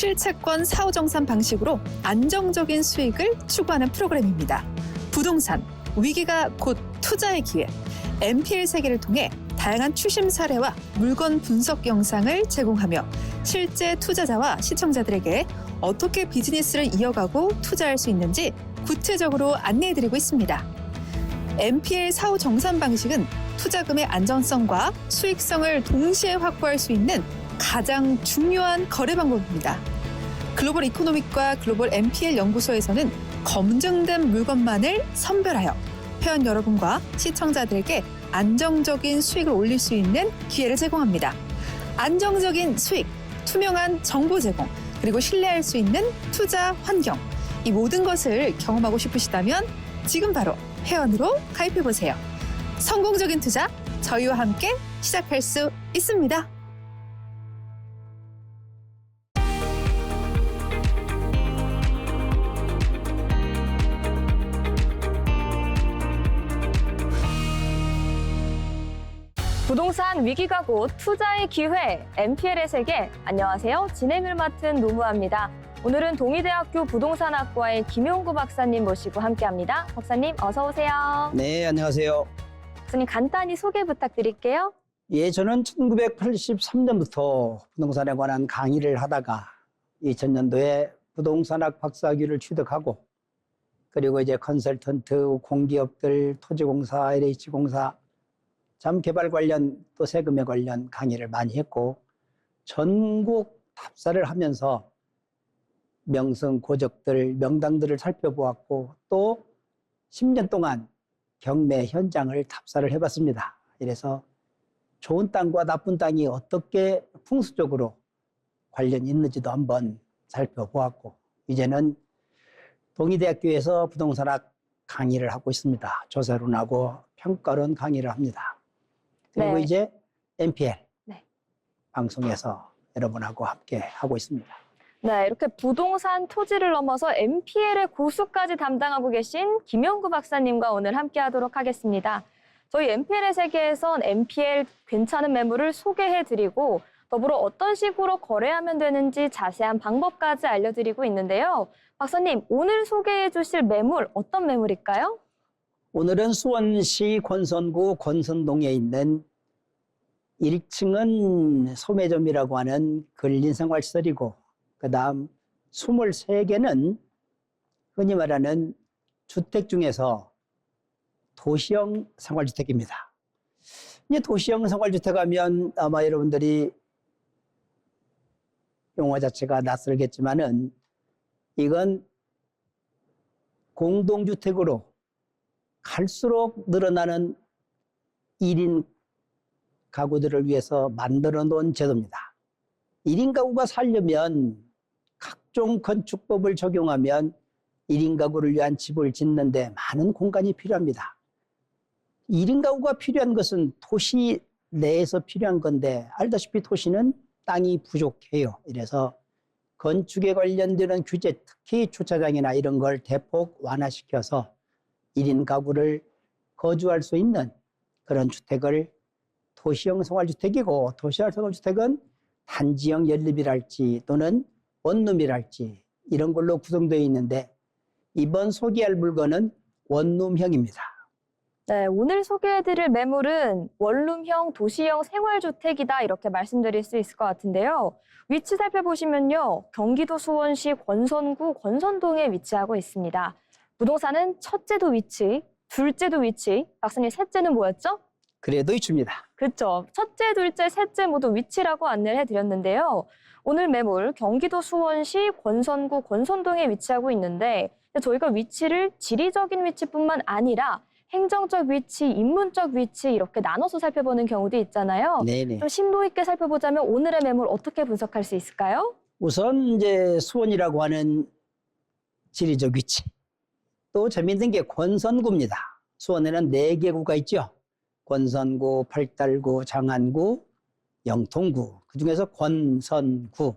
부실채권 사후정산 방식으로 안정적인 수익을 추구하는 프로그램입니다. 부동산, 위기가 곧 투자의 기회. MPL 세계를 통해 다양한 추심 사례와 물건 분석 영상을 제공하며 실제 투자자와 시청자들에게 어떻게 비즈니스를 이어가고 투자할 수 있는지 구체적으로 안내해드리고 있습니다. MPL 사후 정산 방식은 투자금의 안정성과 수익성을 동시에 확보할 수 있는 가장 중요한 거래 방법입니다. 글로벌 이코노믹과 글로벌 MPL 연구소에서는 검증된 물건만을 선별하여 회원 여러분과 시청자들에게 안정적인 수익을 올릴 수 있는 기회를 제공합니다. 안정적인 수익, 투명한 정보 제공, 그리고 신뢰할 수 있는 투자 환경. 이 모든 것을 경험하고 싶으시다면 지금 바로 회원으로 가입해 보세요. 성공적인 투자 저희와 함께 시작할 수 있습니다. 부동산 위기가 곧 투자의 기회, MPL의 세계. 안녕하세요. 진행을 맡은 노무아입니다. 오늘은 동의대학교 부동산학과의 김용구 박사님 모시고 함께합니다. 박사님 어서 오세요. 네, 안녕하세요. 박사님 간단히 소개 부탁드릴게요. 예, 저는 1983년부터 부동산에 관한 강의를 하다가 2000년도에 부동산학 박사학위를 취득하고 그리고 이제 컨설턴트, 공기업들, 토지공사, LH공사, 잠 개발 관련 또 세금에 관련 강의를 많이 했고 전국 답사를 하면서 명성 고적들, 명당들을 살펴보았고 또 10년 동안 경매 현장을 답사를 해봤습니다. 이래서 좋은 땅과 나쁜 땅이 어떻게 풍수적으로 관련이 있는지도 한번 살펴보았고 이제는 동의대학교에서 부동산학 강의를 하고 있습니다. 조사론하고 평가론 강의를 합니다. 그리고 네. 이제 MPL 네. 방송에서 여러분하고 함께 하고 있습니다. 네, 이렇게 부동산 토지를 넘어서 MPL의 고수까지 담당하고 계신 김영구 박사님과 오늘 함께 하도록 하겠습니다. 저희 MPL의 세계에선 MPL 괜찮은 매물을 소개해 드리고 더불어 어떤 식으로 거래하면 되는지 자세한 방법까지 알려드리고 있는데요. 박사님, 오늘 소개해 주실 매물 어떤 매물일까요? 오늘은 수원시 권선구 권선동에 있는 1층은 소매점이라고 하는 근린생활시설이고 그 다음 23개는 흔히 말하는 주택 중에서 도시형 생활주택입니다. 이제 도시형 생활주택 하면 아마 여러분들이 용어 자체가 낯설겠지만은 이건 공동주택으로 갈수록 늘어나는 1인 가구들을 위해서 만들어 놓은 제도입니다. 1인 가구가 살려면 각종 건축법을 적용하면 1인 가구를 위한 집을 짓는데 많은 공간이 필요합니다. 1인 가구가 필요한 것은 도시 내에서 필요한 건데 알다시피 도시는 땅이 부족해요. 이래서 건축에 관련되는 규제, 특히 주차장이나 이런 걸 대폭 완화시켜서 1인 가구를 거주할 수 있는 그런 주택을 도시형 생활주택이고 도시형 생활주택은 단지형 연립이랄지 또는 원룸이랄지 이런 걸로 구성되어 있는데 이번 소개할 물건은 원룸형입니다. 네, 오늘 소개해드릴 매물은 원룸형 도시형 생활주택이다 이렇게 말씀드릴 수 있을 것 같은데요. 위치 살펴보시면요. 경기도 수원시 권선구 권선동에 위치하고 있습니다. 부동산은 첫째도 위치, 둘째도 위치, 박사님 셋째는 뭐였죠? 그래도 이춥니다. 그렇죠. 첫째, 둘째, 셋째 모두 위치라고 안내를 해드렸는데요. 오늘 매물 경기도 수원시 권선구 권선동에 위치하고 있는데 저희가 위치를 지리적인 위치뿐만 아니라 행정적 위치, 인문적 위치 이렇게 나눠서 살펴보는 경우도 있잖아요. 네네. 좀 심도 있게 살펴보자면 오늘의 매물 어떻게 분석할 수 있을까요? 우선 이제 수원이라고 하는 지리적 위치. 또 재미있는 게 권선구입니다. 수원에는 네개 구가 있죠. 권선구, 팔달구, 장안구, 영통구. 그 중에서 권선구.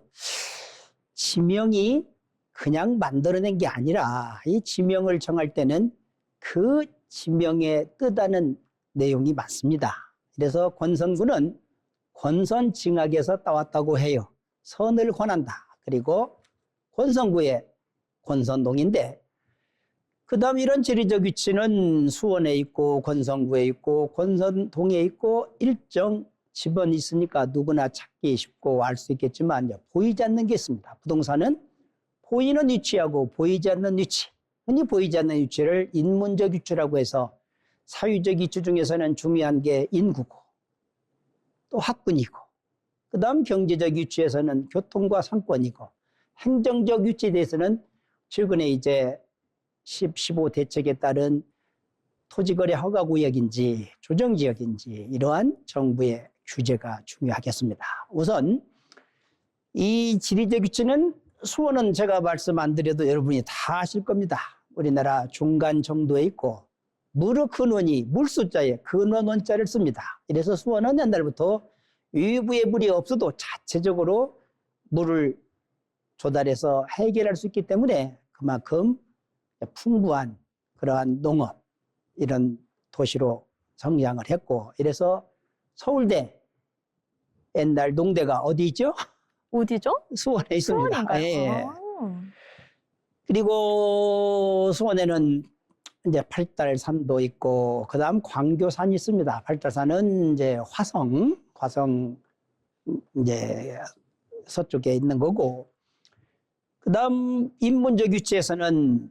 지명이 그냥 만들어낸 게 아니라 이 지명을 정할 때는 그 지명에 뜻하는 내용이 많습니다. 그래서 권선구는 권선징악에서 따왔다고 해요. 선을 권한다. 그리고 권선구의 권선동인데 그 다음 이런 지리적 위치는 수원에 있고 권선구에 있고 권선동에 있고 일정 집원이 있으니까 누구나 찾기 쉽고 알 수 있겠지만 이제 보이지 않는 게 있습니다. 부동산은 보이는 위치하고 보이지 않는 위치, 흔히 보이지 않는 위치를 인문적 위치라고 해서 사유적 위치 중에서는 중요한 게 인구고 또 학군이고 그 다음 경제적 위치에서는 교통과 상권이고 행정적 위치에 대해서는 최근에 이제 10, 15 대책에 따른 토지거래 허가구역인지 조정지역인지 이러한 정부의 규제가 중요하겠습니다. 우선 이 지리적 위치는 수원은 제가 말씀 안 드려도 여러분이 다 아실 겁니다. 우리나라 중간 정도에 있고 무르 근원이 물 숫자에 근원 원자를 씁니다. 이래서 수원은 옛날부터 위부에 물이 없어도 자체적으로 물을 조달해서 해결할 수 있기 때문에 그만큼 풍부한 그러한 농업 이런 도시로 성장을 했고 이래서 서울대 옛날 농대가 어디 있죠? 어디죠? 수원에 있습니다. 수원인가요? 예. 아. 그리고 수원에는 이제 팔달산도 있고 그다음 광교산이 있습니다. 팔달산은 이제 화성, 화성 이제 서쪽에 있는 거고 그다음 인문적 위치에서는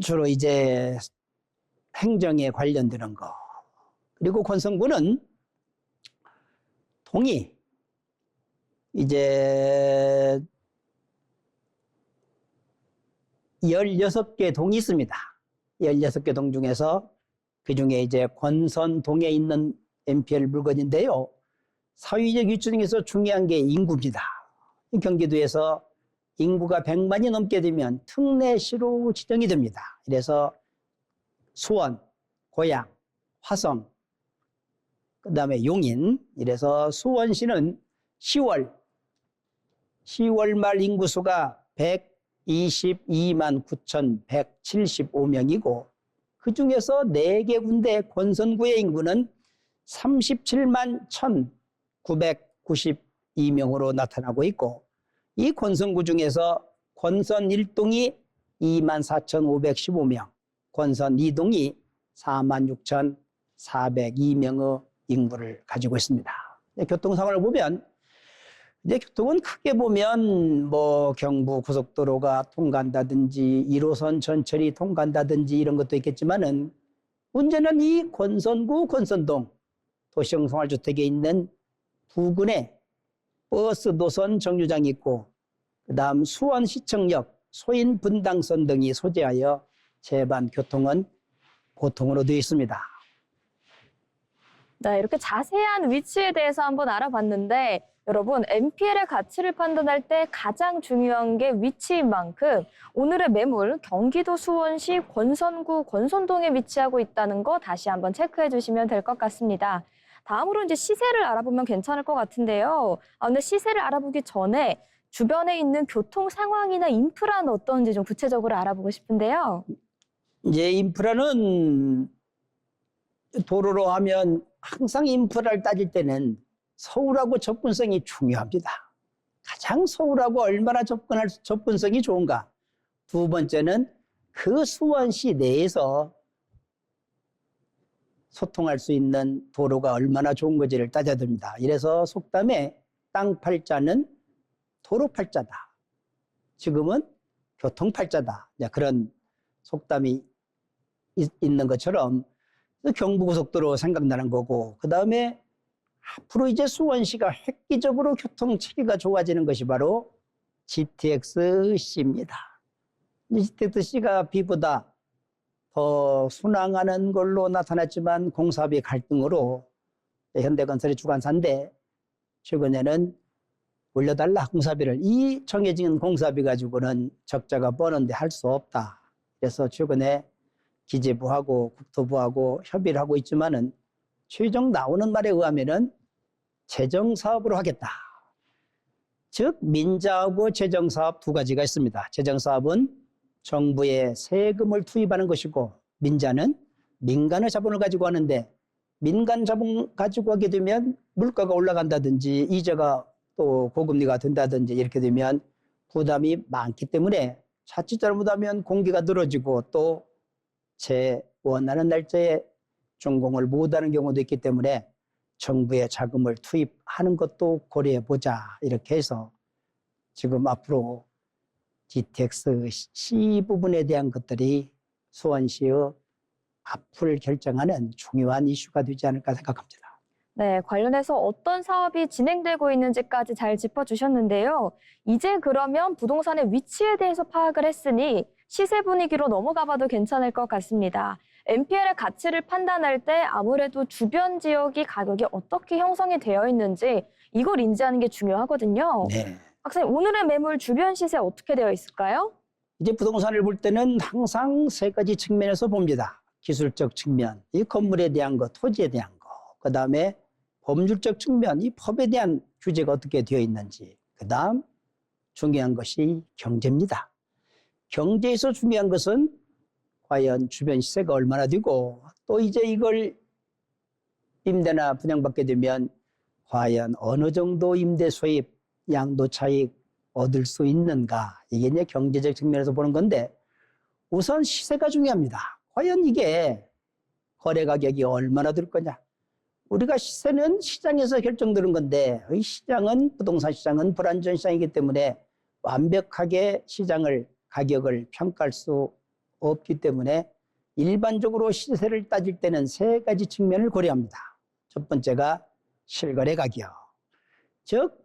주로 이제 행정에 관련되는 거 그리고 권성구는 동이 이제 16개 동이 있습니다. 16개 동 중에서 그 중에 이제 권선동에 있는 MPL 물건인데요. 사회적 위치 중에서 중요한 게 인구입니다. 이 경기도에서 인구가 100만이 넘게 되면 특례시로 지정이 됩니다. 그래서 수원, 고양, 화성, 그 다음에 용인, 이래서 수원시는 10월, 10월 말 인구수가 122만 9,175명이고 그 중에서 4개 군데 권선구의 인구는 37만 1,992명으로 나타나고 있고 이 권선구 중에서 권선 1동이 2만 4,515명, 권선 2동이 4만 6,402명의 인구를 가지고 있습니다. 교통 상황을 보면 이제 교통은 크게 보면 뭐 경부 고속도로가 통과한다든지 1호선 전철이 통과한다든지 이런 것도 있겠지만은 문제는 이 권선구 권선동 도시형 생활주택에 있는 부근에 버스 노선 정류장이 있고 그다음 수원시청역, 소인 분당선 등이 소재하여 제반 교통은 보통으로 되어 있습니다. 네, 이렇게 자세한 위치에 대해서 한번 알아봤는데 여러분 MPL의 가치를 판단할 때 가장 중요한 게 위치인 만큼 오늘의 매물 경기도 수원시 권선구 권선동에 위치하고 있다는 거 다시 한번 체크해 주시면 될 것 같습니다. 다음으로 이제 시세를 알아보면 괜찮을 것 같은데요. 아, 근데 시세를 알아보기 전에 주변에 있는 교통 상황이나 인프라는 어떤지 좀 구체적으로 알아보고 싶은데요. 이제 인프라는 도로로 하면 항상 인프라를 따질 때는 서울하고 접근성이 중요합니다. 가장 서울하고 얼마나 접근할 수- 접근성이 좋은가. 두 번째는 그 수원시 내에서 소통할 수 있는 도로가 얼마나 좋은 건지를 따져야 됩니다. 이래서 속담에 땅 팔자는 도로 팔자다. 지금은 교통 팔자다. 그런 속담이 있- 있는 것처럼 경부고속도로 생각나는 거고 그 다음에 앞으로 이제 수원시가 획기적으로 교통 체계가 좋아지는 것이 바로 GTX-C입니다. GTX-C가 B보다 더 순항하는 걸로 나타났지만 공사비 갈등으로 현대건설의 주관사인데 최근에는 올려달라 공사비를 이 정해진 공사비 가지고는 적자가 뻔한데 할 수 없다. 그래서 최근에 기재부하고 국토부하고 협의를 하고 있지만은 최종 나오는 말에 의하면은 재정 사업으로 하겠다. 즉 민자하고 재정 사업 두 가지가 있습니다. 재정 사업은 정부에 세금을 투입하는 것이고 민자는 민간의 자본을 가지고 하는데 민간 자본 가지고 하게 되면 물가가 올라간다든지 이자가 또 고금리가 된다든지 이렇게 되면 부담이 많기 때문에 자칫 잘못하면 공기가 늘어지고 또 제 원하는 날짜에 준공을 못하는 경우도 있기 때문에 정부의 자금을 투입하는 것도 고려해 보자 이렇게 해서 지금 앞으로 GTX C 부분에 대한 것들이 수원시의 앞을 결정하는 중요한 이슈가 되지 않을까 생각합니다. 네, 관련해서 어떤 사업이 진행되고 있는지까지 잘 짚어주셨는데요. 이제 그러면 부동산의 위치에 대해서 파악을 했으니 시세 분위기로 넘어가 봐도 괜찮을 것 같습니다. NPL의 가치를 판단할 때 아무래도 주변 지역이 가격이 어떻게 형성이 되어 있는지 이걸 인지하는 게 중요하거든요. 네. 박사님, 오늘의 매물 주변 시세 어떻게 되어 있을까요? 이제 부동산을 볼 때는 항상 세 가지 측면에서 봅니다. 기술적 측면, 이 건물에 대한 거, 토지에 대한 거, 그 다음에 법률적 측면, 이 법에 대한 규제가 어떻게 되어 있는지, 그 다음 중요한 것이 경제입니다. 경제에서 중요한 것은 과연 주변 시세가 얼마나 되고 또 이제 이걸 임대나 분양받게 되면 과연 어느 정도 임대 수입, 양도 차익 얻을 수 있는가 이게 이제 경제적 측면에서 보는 건데 우선 시세가 중요합니다. 과연 이게 거래 가격이 얼마나 들 거냐? 우리가 시세는 시장에서 결정되는 건데 이 시장은 부동산 시장은 불안전 시장이기 때문에 완벽하게 시장을 가격을 평가할 수 없기 때문에 일반적으로 시세를 따질 때는 세 가지 측면을 고려합니다. 첫 번째가 실거래 가격. 즉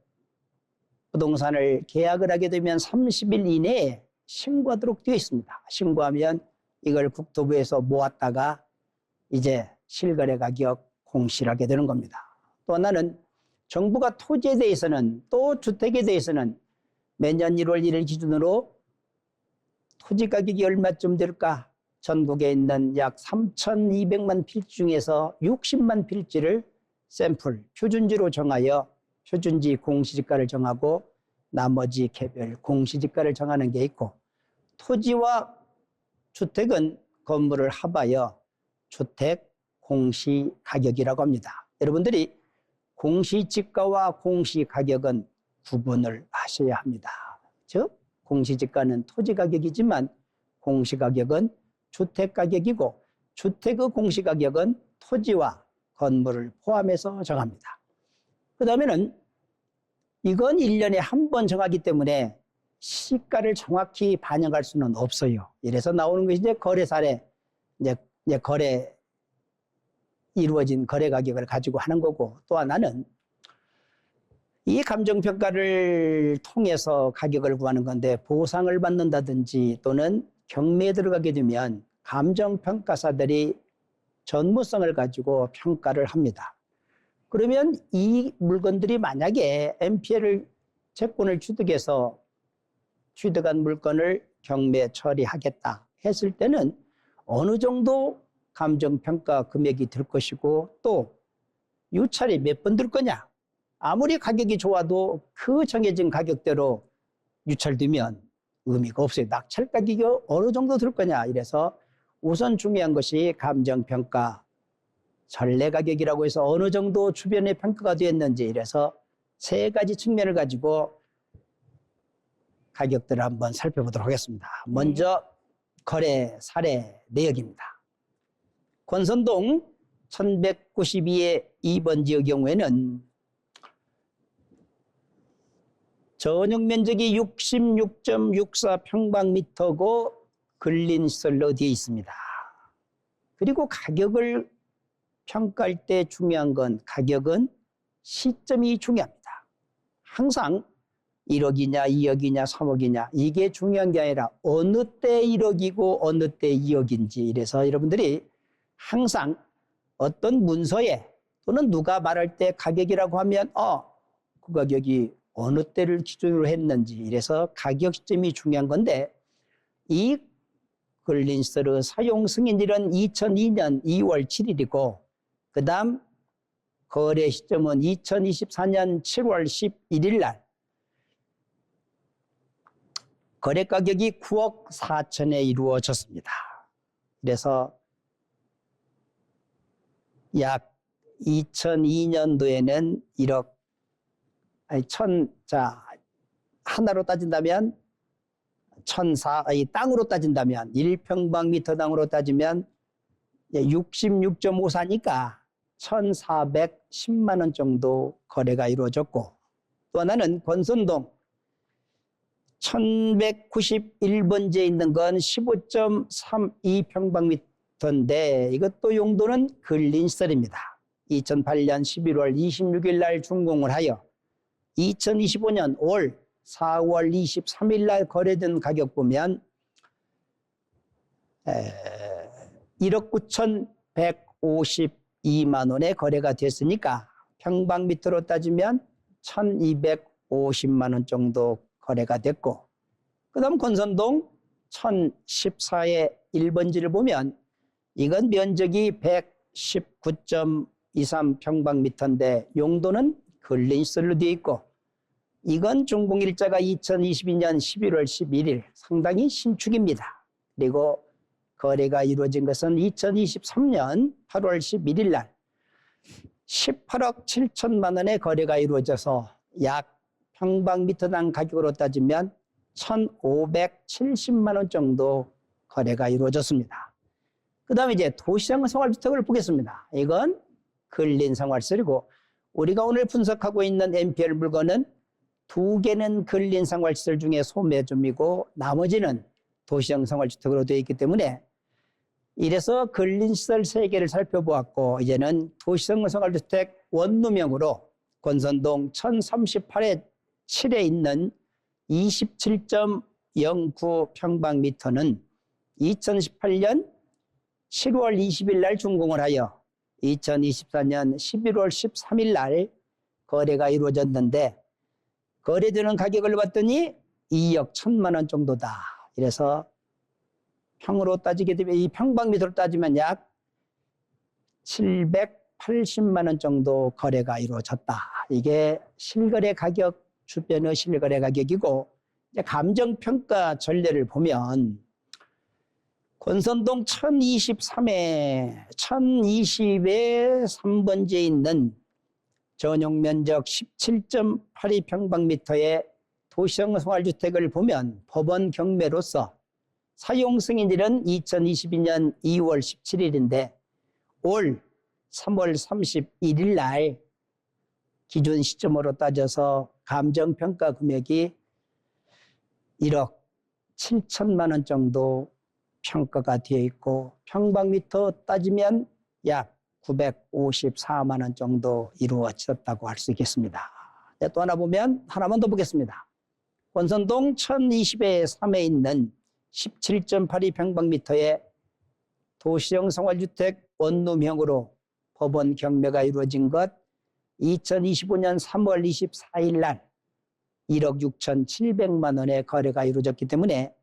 부동산을 계약을 하게 되면 30일 이내에 신고하도록 되어 있습니다. 신고하면 이걸 국토부에서 모았다가 이제 실거래 가격 공시를 하게 되는 겁니다. 또 하나는 정부가 토지에 대해서는 또 주택에 대해서는 매년 1월 1일 기준으로 토지 가격이 얼마쯤 될까? 전국에 있는 약 3,200만 필지 중에서 60만 필지를 샘플, 표준지로 정하여 표준지 공시지가를 정하고 나머지 개별 공시지가를 정하는 게 있고 토지와 주택은 건물을 합하여 주택 공시 가격이라고 합니다. 여러분들이 공시지가와 공시가격은 구분을 하셔야 합니다. 즉 공시지가는 토지 가격이지만 공시가격은 주택 가격이고 주택의 공시가격은 토지와 건물을 포함해서 정합니다. 그 다음에는 이건 1년에 한 번 정하기 때문에 시가를 정확히 반영할 수는 없어요. 이래서 나오는 것이 이제 거래 사례, 이제, 이제 거래, 이루어진 거래 가격을 가지고 하는 거고 또 하나는 이 감정평가를 통해서 가격을 구하는 건데 보상을 받는다든지 또는 경매에 들어가게 되면 감정평가사들이 전무성을 가지고 평가를 합니다. 그러면 이 물건들이 만약에 MPL을 채권을 취득해서 취득한 물건을 경매 처리하겠다 했을 때는 어느 정도 감정평가 금액이 들 것이고 또 유찰이 몇 번 들 거냐 아무리 가격이 좋아도 그 정해진 가격대로 유찰되면 의미가 없어요. 낙찰 가격이 어느 정도 들 거냐 이래서 우선 중요한 것이 감정평가 전래 가격이라고 해서 어느 정도 주변에 평가가 되었는지 이래서 세 가지 측면을 가지고 가격들을 한번 살펴보도록 하겠습니다. 먼저 거래 사례 내역입니다. 권선동 1192의 2번 지역 경우에는 전용 면적이 66.64 평방미터고 근린 시설로 되어 있습니다. 그리고 가격을 평가할 때 중요한 건 가격은 시점이 중요합니다. 항상 1억이냐 2억이냐 3억이냐 이게 중요한 게 아니라 어느 때 1억이고 어느 때 2억인지 이래서 여러분들이 항상 어떤 문서에 또는 누가 말할 때 가격이라고 하면 어, 그 가격이 어느 때를 기준으로 했는지 이래서 가격 시점이 중요한 건데 이 글린스르 사용 승인일은 2002년 2월 7일이고 그 다음 거래 시점은 2024년 7월 11일 날 거래 가격이 9억 4천에 이루어졌습니다. 그래서 약 2002년도에는 1억 아니 천, 자, 하나로 따진다면 천사, 이 땅으로 따진다면 1평방미터 땅으로 따지면 66.54니까 1,410만 원 정도 거래가 이루어졌고 또 하나는 권선동 1191번지에 있는 건 15.32평방미터인데 이것도 용도는 근린시설입니다. 2008년 11월 26일 날 준공을 하여 2025년 올 4월 23일 날 거래된 가격 보면 에, 1억 9,152만 원에 거래가 됐으니까 평방미터로 따지면 1,250만 원 정도 거래가 됐고 그다음 권선동 1014의 1번지를 보면 이건 면적이 119.23 평방미터인데 용도는 근린시설로 되어 있고 이건 준공일자가 2022년 11월 11일 상당히 신축입니다. 그리고 거래가 이루어진 것은 2023년 8월 11일 날 18억 7천만 원의 거래가 이루어져서 약 평방미터당 가격으로 따지면 1,570만 원 정도 거래가 이루어졌습니다. 그 다음에 이제 도시형 생활주택을 보겠습니다. 이건 근린 생활시설이고 우리가 오늘 분석하고 있는 NPL 물건은 두 개는 근린 생활시설 중에 소매점이고 나머지는 도시형 생활주택으로 되어 있기 때문에 이래서 근린시설 세 개를 살펴보았고 이제는 도시형 생활주택 원룸형으로 권선동 1038에 7에 있는 27.09 평방미터는 2018년 7월 20일 날 준공을 하여 2024년 11월 13일 날 거래가 이루어졌는데 거래되는 가격을 봤더니 2억 1천만 원 정도다. 이래서 평으로 따지게 되면 이 평방미터로 따지면 약 780만 원 정도 거래가 이루어졌다. 이게 실거래 가격 주변의 실거래 가격이고 이제 감정평가 전례를 보면 권선동 1023에 1020에 3번지에 있는 전용 면적 17.82평방미터의 도시형 생활주택을 보면 법원 경매로서 사용 승인일은 2022년 2월 17일인데 올 3월 31일 날 기준 시점으로 따져서 감정평가 금액이 1억 7천만 원 정도 평가가 되어 있고 평방미터 따지면 약 954만 원 정도 이루어졌다고 할 수 있겠습니다. 네, 또 하나 보면 하나만 더 보겠습니다. 권선동 1020의 3에 있는 17.82 평방미터의 도시형 생활주택 원룸형으로 법원 경매가 이루어진 것 2025년 3월 24일 날 1억 6천7백만 원의 거래가 이루어졌기 때문에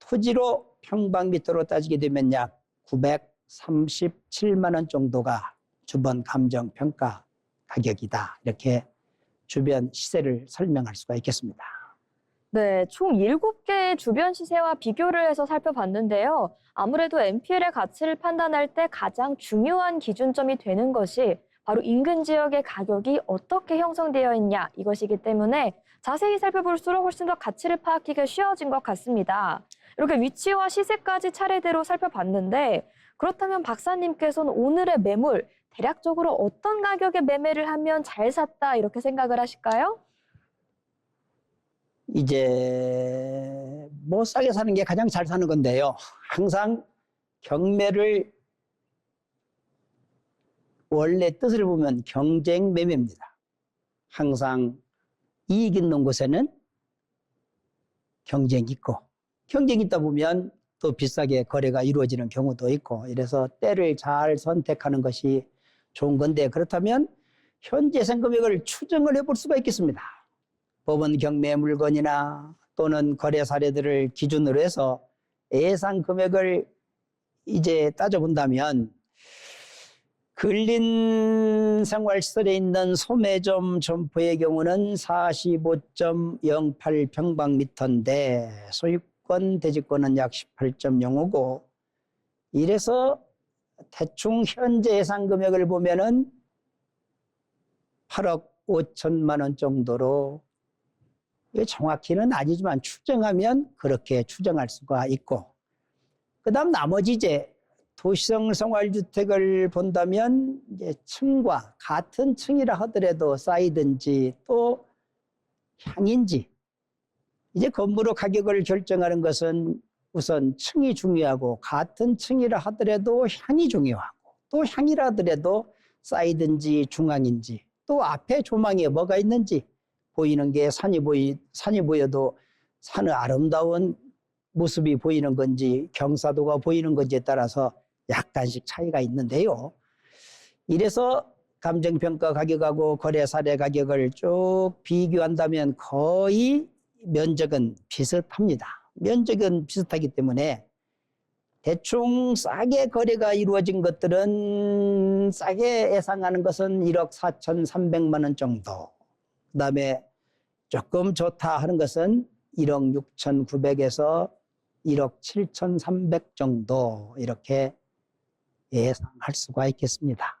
토지로 평방미터로 따지게 되면 약 937만 원 정도가 주변 감정 평가 가격이다. 이렇게 주변 시세를 설명할 수가 있겠습니다. 네, 총 7개의 주변 시세와 비교를 해서 살펴봤는데요. 아무래도 NPL의 가치를 판단할 때 가장 중요한 기준점이 되는 것이 바로 인근 지역의 가격이 어떻게 형성되어 있냐 이것이기 때문에 자세히 살펴볼수록 훨씬 더 가치를 파악하기가 쉬워진 것 같습니다. 이렇게 위치와 시세까지 차례대로 살펴봤는데 그렇다면 박사님께서는 오늘의 매물 대략적으로 어떤 가격에 매매를 하면 잘 샀다 이렇게 생각을 하실까요? 이제 뭐 싸게 사는 게 가장 잘 사는 건데요. 항상 경매를 원래 뜻을 보면 경쟁 매매입니다. 항상 이익 있는 곳에는 경쟁이 있고 경쟁이 있다 보면 또 비싸게 거래가 이루어지는 경우도 있고 이래서 때를 잘 선택하는 것이 좋은 건데 그렇다면 현재 생금액을 추정을 해볼 수가 있겠습니다. 법원 경매 물건이나 또는 거래 사례들을 기준으로 해서 예상 금액을 이제 따져본다면 근린 생활시설에 있는 소매점 점포의 경우는 45.08 평방미터인데 소유권 대지권은 약 18.05고 이래서 대충 현재 예상 금액을 보면은 8억 5천만 원 정도로 정확히는 아니지만 추정하면 그렇게 추정할 수가 있고 그 다음 나머지 이제 도시형 생활주택을 본다면 이제 층과 같은 층이라 하더라도 사이든지 또 향인지 이제 건물의 가격을 결정하는 것은 우선 층이 중요하고 같은 층이라 하더라도 향이 중요하고 또 향이라 하더라도 사이든지 중앙인지 또 앞에 조망에 뭐가 있는지 보이는 게 산이 보이 산이 보여도 산의 아름다운 모습이 보이는 건지 경사도가 보이는 건지에 따라서 약간씩 차이가 있는데요. 이래서 감정평가 가격하고 거래 사례 가격을 쭉 비교한다면 거의 면적은 비슷합니다. 면적은 비슷하기 때문에 대충 싸게 거래가 이루어진 것들은 싸게 예상하는 것은 1억 4,300만 원 정도. 그 다음에 조금 좋다 하는 것은 1억 6,900에서 1억 7,300 정도 이렇게 예상할 수가 있겠습니다.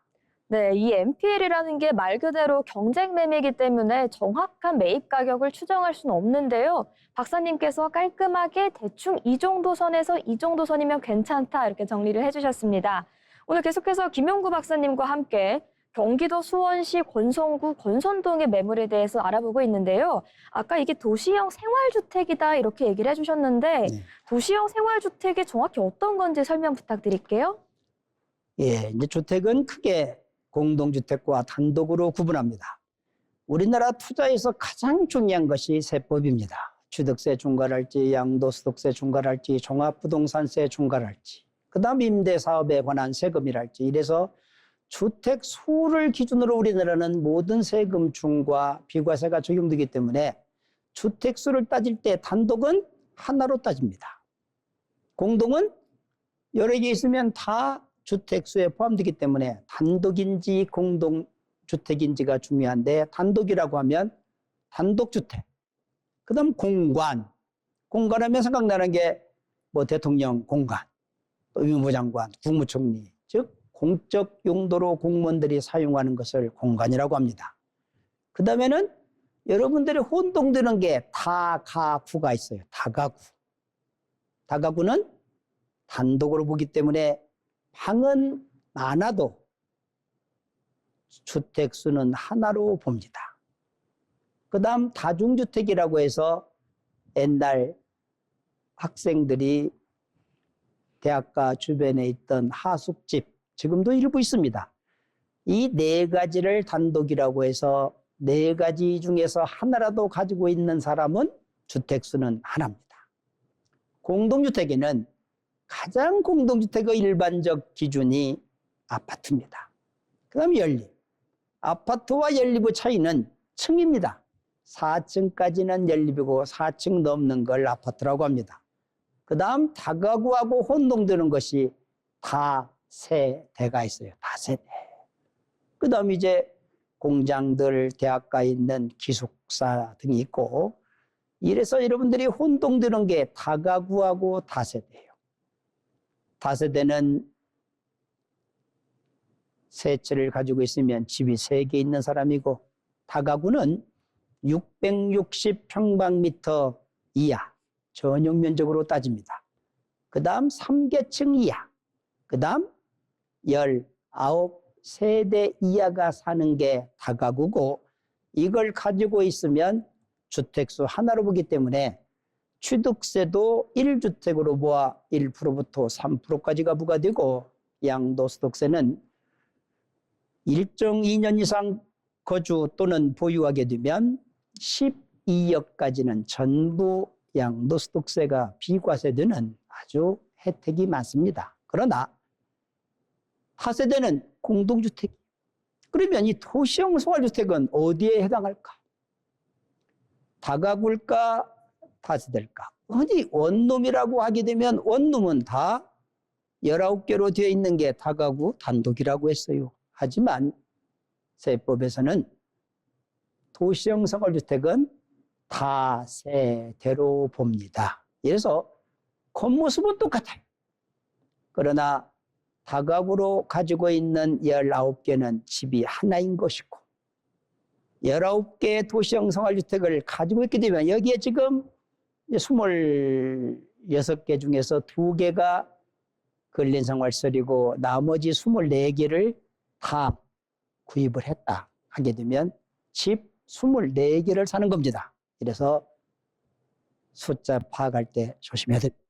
네, 이 MPL이라는 게 말 그대로 경쟁 매매이기 때문에 정확한 매입 가격을 추정할 수는 없는데요. 박사님께서 깔끔하게 대충 이 정도 선에서 이 정도 선이면 괜찮다 이렇게 정리를 해주셨습니다. 오늘 계속해서 김용구 박사님과 함께 경기도 수원시 권성구 권선동의 매물에 대해서 알아보고 있는데요. 아까 이게 도시형 생활주택이다 이렇게 얘기를 해주셨는데 네. 도시형 생활주택이 정확히 어떤 건지 설명 부탁드릴게요. 예, 이제 주택은 크게 공동주택과 단독으로 구분합니다. 우리나라 투자에서 가장 중요한 것이 세법입니다. 취득세 중과랄지, 양도소득세 중과랄지, 종합부동산세 중과랄지, 그 다음 임대사업에 관한 세금이랄지, 이래서 주택 수를 기준으로 우리나라는 모든 세금 중과 비과세가 적용되기 때문에 주택 수를 따질 때 단독은 하나로 따집니다. 공동은 여러 개 있으면 다 주택 수에 포함되기 때문에 단독인지 공동 주택인지가 중요한데 단독이라고 하면 단독 주택. 그 다음 공관. 공관하면 생각나는 게 뭐 대통령 공관, 또 유무부 장관, 국무총리, 즉 공적 용도로 공무원들이 사용하는 것을 공관이라고 합니다. 그 다음에는 여러분들이 혼동되는 게 다가구가 있어요. 다가구. 다가구는 단독으로 보기 때문에 방은 많아도 주택 수는 하나로 봅니다. 그 다음 다중주택이라고 해서 옛날 학생들이 대학가 주변에 있던 하숙집, 지금도 일부 있습니다. 이 네 가지를 단독이라고 해서 네 가지 중에서 하나라도 가지고 있는 사람은 주택수는 하나입니다. 공동주택에는 가장 공동주택의 일반적 기준이 아파트입니다. 그 다음에 연립. 아파트와 연립의 차이는 층입니다. 4층까지는 연립이고 4층 넘는 걸 아파트라고 합니다. 그 다음 다가구하고 혼동되는 것이 다 세대가 있어요. 다세대. 그 다음 이제 공장들, 대학가에 있는 기숙사 등이 있고 이래서 여러분들이 혼동되는 게 다가구하고 다세대예요. 다세대는 세 채를 가지고 있으면 집이 세 개 있는 사람이고 다가구는 660평방미터 이하 전용 면적으로 따집니다. 그 다음 3계층 이하, 그 다음 19세대 이하가 사는 게 다가구고 이걸 가지고 있으면 주택수 하나로 보기 때문에 취득세도 1주택으로 모아 1%부터 3%까지가 부과되고 양도소득세는 일정 2년 이상 거주 또는 보유하게 되면 12억까지는 전부 양도소득세가 비과세되는 아주 혜택이 많습니다. 그러나 하세대는 공동주택. 그러면 이 도시형 생활주택은 어디에 해당할까? 다가구일까? 다세대일까? 흔히 원룸이라고 하게 되면 원룸은 다 19개로 되어 있는 게 다가구 단독이라고 했어요. 하지만 세법에서는 도시형 생활주택은 다세대로 봅니다. 그래서 겉모습은 똑같아요. 그러나 다가구로 가지고 있는 19개는 집이 하나인 것이고 19개 도시형 생활주택을 가지고 있게 되면 여기에 지금 이제 26개 중에서 2개가 근린 생활설이고 나머지 24개를 다 구입을 했다 하게 되면 집 24개를 사는 겁니다. 그래서 숫자 파악할 때 조심해야 됩니다.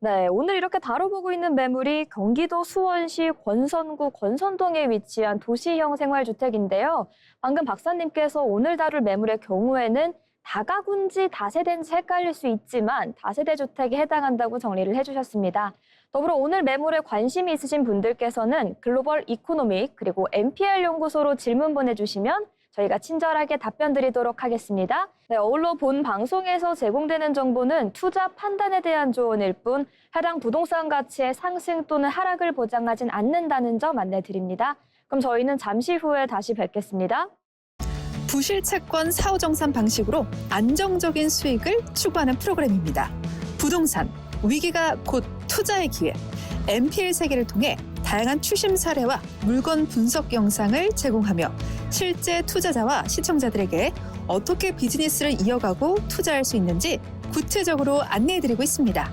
네, 오늘 이렇게 다뤄보고 있는 매물이 경기도 수원시 권선구 권선동에 위치한 도시형 생활주택인데요. 방금 박사님께서 오늘 다룰 매물의 경우에는 다가구인지 다세대인지 헷갈릴 수 있지만 다세대 주택에 해당한다고 정리를 해주셨습니다. 더불어 오늘 매물에 관심이 있으신 분들께서는 글로벌 이코노믹 그리고 NPL 연구소로 질문 보내주시면 저희가 친절하게 답변 드리도록 하겠습니다. 네, 어울러 본 방송에서 제공되는 정보는 투자 판단에 대한 조언일 뿐 해당 부동산 가치의 상승 또는 하락을 보장하진 않는다는 점 안내 드립니다. 그럼 저희는 잠시 후에 다시 뵙겠습니다. 부실 채권 사후정산 방식으로 안정적인 수익을 추구하는 프로그램입니다. 부동산, 위기가 곧 투자의 기회. MPL 세계를 통해 다양한 추심 사례와 물건 분석 영상을 제공하며 실제 투자자와 시청자들에게 어떻게 비즈니스를 이어가고 투자할 수 있는지 구체적으로 안내해드리고 있습니다.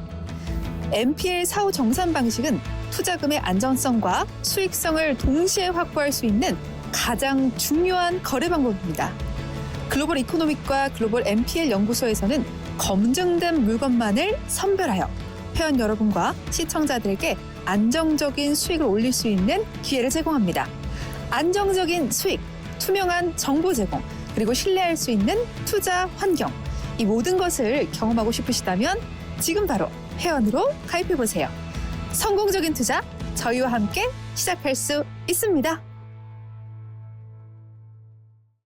MPL 사후 정산 방식은 투자금의 안정성과 수익성을 동시에 확보할 수 있는 가장 중요한 거래 방법입니다. 글로벌 이코노믹과 글로벌 MPL 연구소에서는 검증된 물건만을 선별하여 회원 여러분과 시청자들에게 안정적인 수익을 올릴 수 있는 기회를 제공합니다. 안정적인 수익, 투명한 정보 제공, 그리고 신뢰할 수 있는 투자 환경. 이 모든 것을 경험하고 싶으시다면 지금 바로 회원으로 가입해 보세요. 성공적인 투자, 저희와 함께 시작할 수 있습니다.